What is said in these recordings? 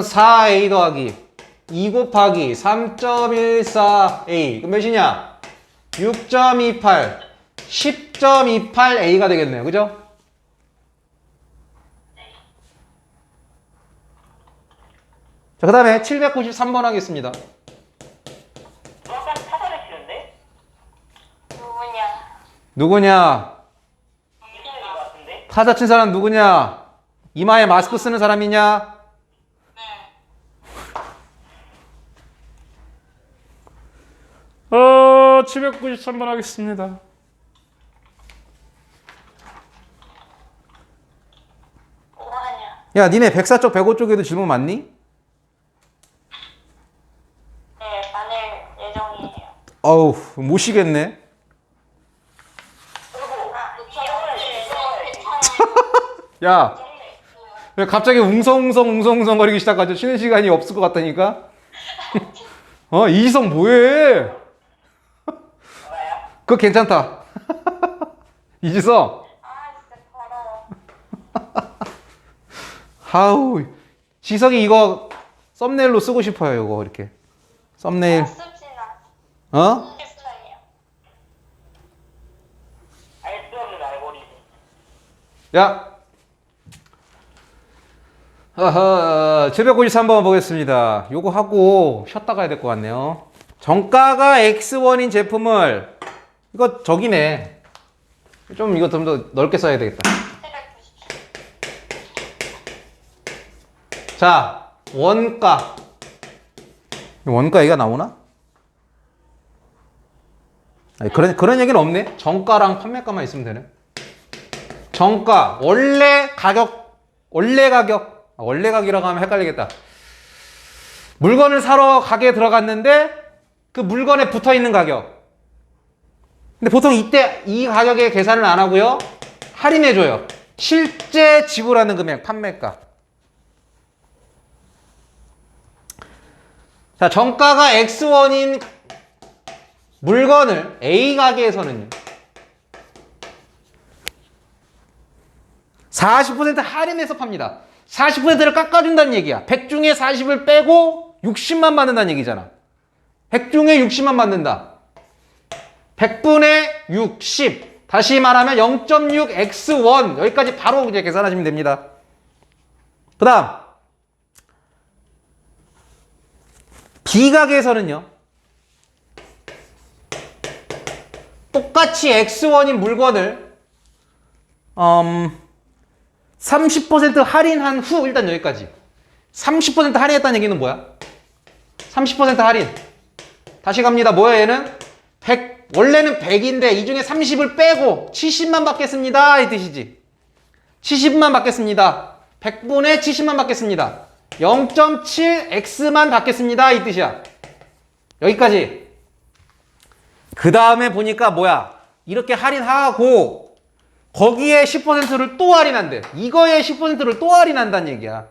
4a 더하기 2 곱하기 3.14a 그럼 몇이냐? 6.28 10.28a가 되겠네요 그죠? 자, 그 다음에 793번 하겠습니다. 약간 찾아내시는데? 누구냐? 누구냐? 이상한 것 같은데? 타자 친 사람 누구냐? 이마에 마스크 쓰는 사람이냐? 어, 793번 하겠습니다. 뭐하냐? 야, 니네 104쪽, 105 쪽에도 질문 많니? 네, 많을 예정이에요. 어우, 못 쉬겠네. 아, 이게 괜찮아요. 야, 왜 갑자기 웅성웅성 웅성웅성 거리기 시작하죠? 쉬는 시간이 없을 것 같다니까? 어, 이지성 뭐해? 그거 괜찮다. 이지성. 아, 진짜 더러워. 하우 지석이 이거 썸네일로 쓰고 싶어요 이거 이렇게 썸네일 습지나. 어? 스타일이요. 알 수 없는 알고리즘. 야 어허 793번 보겠습니다 요거 하고 쉬었다 가야 될 것 같네요 정가가 X1인 제품을 이거 저기네 좀 이거 좀 더 넓게 써야 되겠다 790. 자 원가 원가 얘기가 나오나? 아니, 그런 그런 얘기는 없네. 정가랑 판매가만 있으면 되네. 정가 원래 가격 원래 가격 아, 원래 가격이라고 하면 헷갈리겠다. 물건을 사러 가게에 들어갔는데 그 물건에 붙어 있는 가격. 근데 보통 이때 이 가격에 계산을 안 하고요. 할인해 줘요. 실제 지불하는 금액 판매가. 자, 정가가 X1인 물건을 A 가게에서는요. 40% 할인해서 팝니다. 40%를 깎아준다는 얘기야. 100 중에 40을 빼고 60만 받는다는 얘기잖아. 100 중에 60만 받는다. 100분의 60. 다시 말하면 0.6x1. 여기까지 바로 이제 계산하시면 됩니다. 그 다음. B가게에서는요. 똑같이 X1인 물건을 음, 30% 할인한 후 일단 여기까지 30% 할인했다는 얘기는 뭐야? 30% 할인 다시 갑니다 뭐야 얘는? 100 원래는 100인데 이 중에 30을 빼고 70만 받겠습니다. 이 뜻이지. 70만 받겠습니다. 100분에 70만 받겠습니다. 0.7x만 받겠습니다. 이 뜻이야. 여기까지. 그 다음에 보니까 뭐야? 이렇게 할인하고 거기에 10%를 또 할인한대. 이거에 10%를 또 할인한다는 얘기야.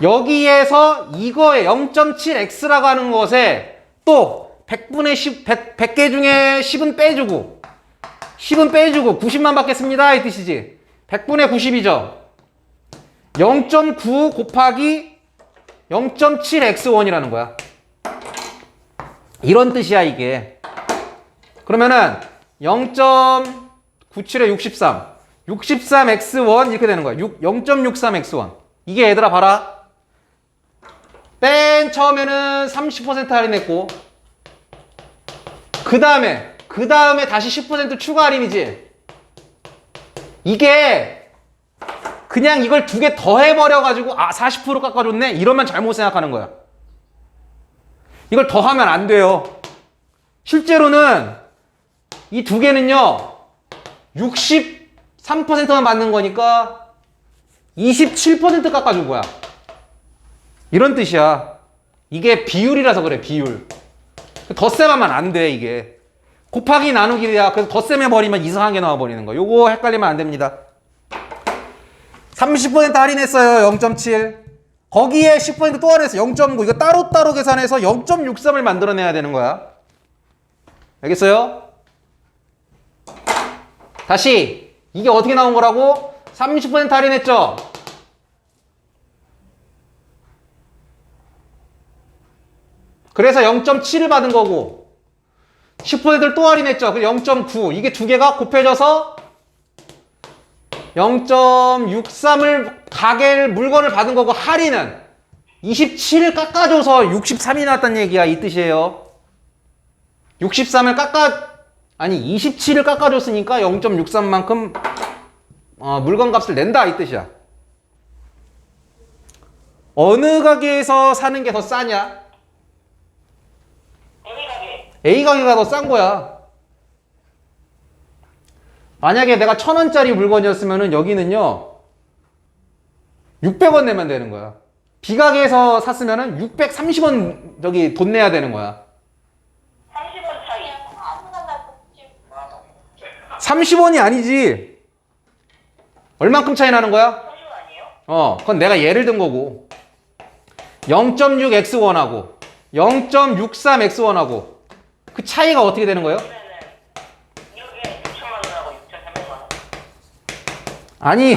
여기에서 이거에 0.7x라고 하는 것에 또 100분의 10, 100, 100개 중에 10은 빼주고 10은 빼주고 90만 받겠습니다. 이 뜻이지. 100분의 90이죠. 0.9 곱하기 0.7x1이라는 거야. 이런 뜻이야 이게. 그러면은 0.97에 63 63x1 이렇게 되는 거야. 0.63x1 이게 얘들아 봐라. 맨 처음에는 30% 할인했고 그 다음에 그 다음에 다시 10% 추가 할인이지. 이게 그냥 이걸 두 개 더 해버려가지고 아 40% 깎아줬네? 이러면 잘못 생각하는 거야. 이걸 더 하면 안 돼요. 실제로는 이 두 개는요 63%만 받는 거니까 27% 깎아준 거야. 이런 뜻이야. 이게 비율이라서 그래 비율 덧셈하면 안 돼 이게. 곱하기 나누기야. 그래서 덧셈해 버리면 이상하게 나와 버리는 거 요거 헷갈리면 안 됩니다. 30% 할인했어요. 0.7 거기에 10%또 할인해서 0.9 이거 따로따로 계산해서 0.63을 만들어내야 되는 거야. 알겠어요? 다시. 이게 어떻게 나온 거라고? 30% 할인했죠? 그래서 0.7을 받은 거고 10%를 또 할인했죠. 그0.9 이게 두 개가 곱해져서 0.63을 가게를 물건을 받은 거고 할인은 27을 깎아줘서 63이 나왔다는 얘기야 이 뜻이에요. 63을 깎아 아니 27을 깎아줬으니까 0.63만큼 어, 물건 값을 낸다 이 뜻이야. 어느 가게에서 사는 게 더 싸냐? A 가게. A 가게가 더 싼 거야. 만약에 내가 천 원짜리 물건이었으면은 여기는요 600원 내면 되는 거야. B 가게에서 샀으면은 630원 저기 돈 내야 되는 거야. 30원 차이. 아무나 나 먹지. 30원이 아니지. 얼만큼 차이 나는 거야? 30원 아니에요? 어, 그건 내가 예를 든 거고. 0.6x1하고 0.63x1하고 그 차이가 어떻게 되는 거예요? 그러면은 1억에 6천만 원하고 6,300만 원. 아니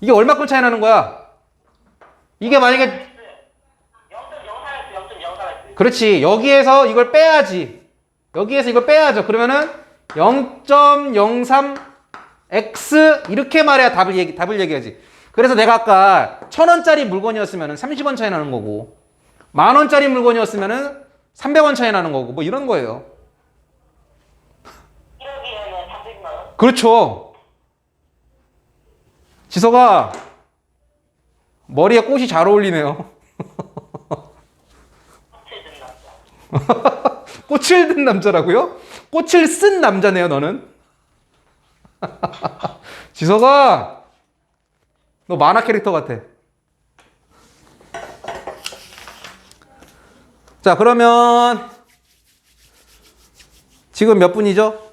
이게 얼마큼 차이 나는 거야? 이게 만약에 0.04x 0.04x. 그렇지 여기에서 이걸 빼야지 여기에서 이걸 빼야죠 그러면은 0.03x 이렇게 말해야 답을 얘기 답을 얘기하지 그래서 내가 아까 천 원짜리 물건이었으면은 30원 차이 나는 거고 만 원짜리 물건이었으면은 300원 차이 나는 거고 뭐 이런 거예요 1억이면은 300만 원. 그렇죠 지석아 머리에 꽃이 잘 어울리네요. 꽃을 든 남자라고요? 꽃을 쓴 남자네요, 너는. 지석아, 너 만화 캐릭터 같아. 자, 그러면 지금 몇 분이죠?